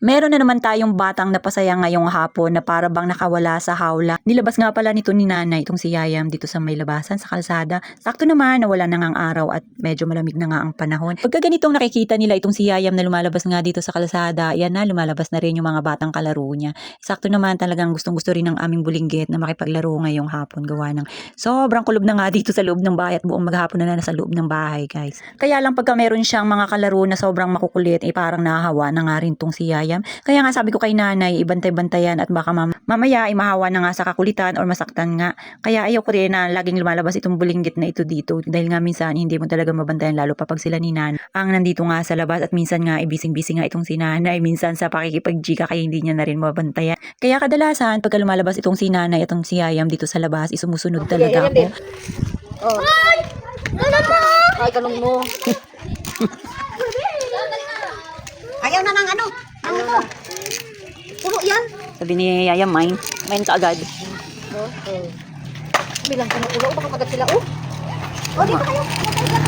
Meron na naman tayong batang napasaya ngayong hapon na para bang nakawala sa hawla. Nilabas nga pala nito ni nanay itong si Yayam dito sa may labasan sa kalsada. Sakto naman na wala na ngang araw at medyo malamig na nga ang panahon. Pagka ganitong nakikita nila itong si Yayam na lumalabas nga dito sa kalsada, yan na lumalabas na rin yung mga batang kalaro niya. Sakto naman talagang gustong gusto rin ng aming bulinggit na makipaglaro ngayong hapon gawa ng sobrang kulob na nga dito sa loob ng bahay at buong maghapon na na nasa loob ng bahay guys. Kaya lang pagka meron siyang mga kalaro na sobrang makukulit, eh parang nahahawa na nga rin tong si Yayam. Kaya nga sabi ko kay nanay, ibantay-bantayan at baka mam- mamaya ay mahawa na nga sa kakulitan or masaktan nga. Kaya ayaw ko rin na laging lumalabas itong bulinggit na ito dito dahil nga minsan hindi mo talaga mabantayan lalo pa pag sila ni nanay ang nandito nga sa labas at minsan nga ibising-bising nga itong si nanay minsan sa pakikipag-Gika kaya hindi niya na rin mabantayan. Kaya kadalasan pagka lumalabas itong si nanay at itong si Yayam dito sa labas, isumusunod talaga ako. Oh. Ay, ganun mo. Ayaw na ng ano. Ano mo? Puno yan. Sabi ni Yayam, mine. Mine ka agad. Oh, oh. Bilang ka na puno. Baka magat sila. Oh. Oh, dito kayo.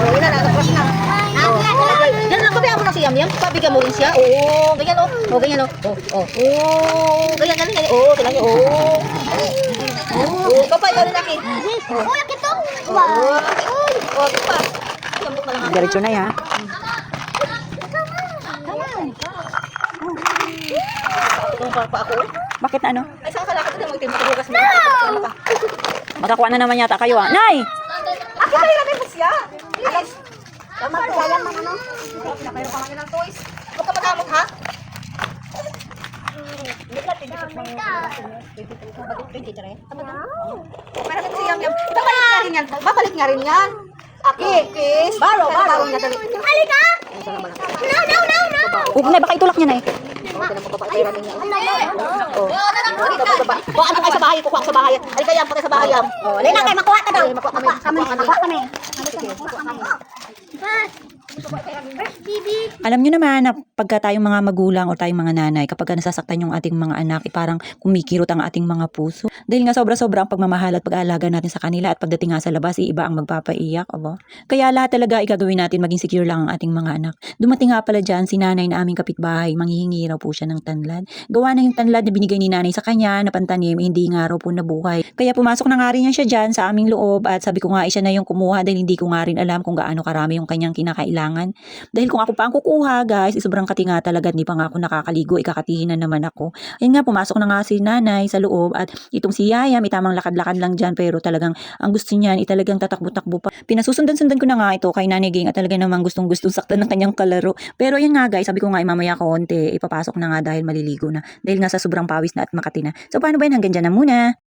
Oh, yun na. Nakapras na. Oh. Yan lang. Kabayaan mo na si Yam Yam. Pabigyan mo rin siya. Oo. Ganyan oh. Oh, ganyan oh. Oh, oh. Oh. Ganyan, ganyan, ganyan. Oh, ganyan. Oh. Oh, kapay ka rin aki. Oh, laki to. Wow. Oh, na lang ako. Diretso na ya. Pa pa ako. Bakit na ano? Ay, saan ka lakad na magtimba ka bukas mo? Ano ka? Makakuha na naman yata kayo ah. Nay! Aki, tayo natin mo siya. Please. Tama ko. Kaya man ano? Pinapayro pa kami ng toys. Huwag ka magamot, ha? Para si Yam Yam. Babalik nga rin yan. Babalik nga rin yan. Aki, kiss. Baro, baro. Halika! No, no, no, no! Huwag na, baka itulak niya na eh. Oh, pinapapapatira din yan. Oh. Oh, dito, baba. Kuha ka sa bahay, kuha sa bahay. Ay, kaya patay sa bahay. Oh, na kayo, makuha ka daw. Makuha kami. Makuha kami. Alam nyo naman na pagka tayong mga magulang o tayong mga nanay, kapag ka nasasaktan yung ating mga anak, eh, parang kumikirot ang ating mga puso. Dahil nga sobra-sobra ang pagmamahal at pag-aalaga natin sa kanila at pagdating nga sa labas, eh, iba ang magpapaiyak. Aba. Kaya lahat talaga igagawin natin maging secure lang ang ating mga anak. Dumating nga pala dyan si nanay na aming kapitbahay, manghihingi raw po siya ng tanlad. Gawa na yung tanlad na binigay ni nanay sa kanya na pantanim, eh, hindi nga raw po nabuhay. Kaya pumasok na nga rin yan siya dyan sa aming loob at sabi ko nga, eh, siya na yung kumuha dahil hindi ko nga rin alam kung gaano karami yung kanyang kinakailangan. Dahil kung ako pa ang kukuha, guys, eh, sobrang kati nga talaga, hindi pa nga ako nakakaligo, ikakatihin na naman ako. Ayun nga, pumasok na nga si nanay sa loob at itong si Yayam, itamang lakad-lakad lang dyan, pero talagang ang gusto niyan, italagang tatakbo-takbo pa. Pinasusundan-sundan ko na nga ito kay Nanay Ging at talaga namang gustong-gustong saktan ng kanyang kalaro. Pero ayun nga guys, sabi ko nga, eh, mamaya konti, ipapasok na nga dahil maliligo na. Dahil nga sa sobrang pawis na at makati na. So paano ba yun? Hanggang dyan na muna.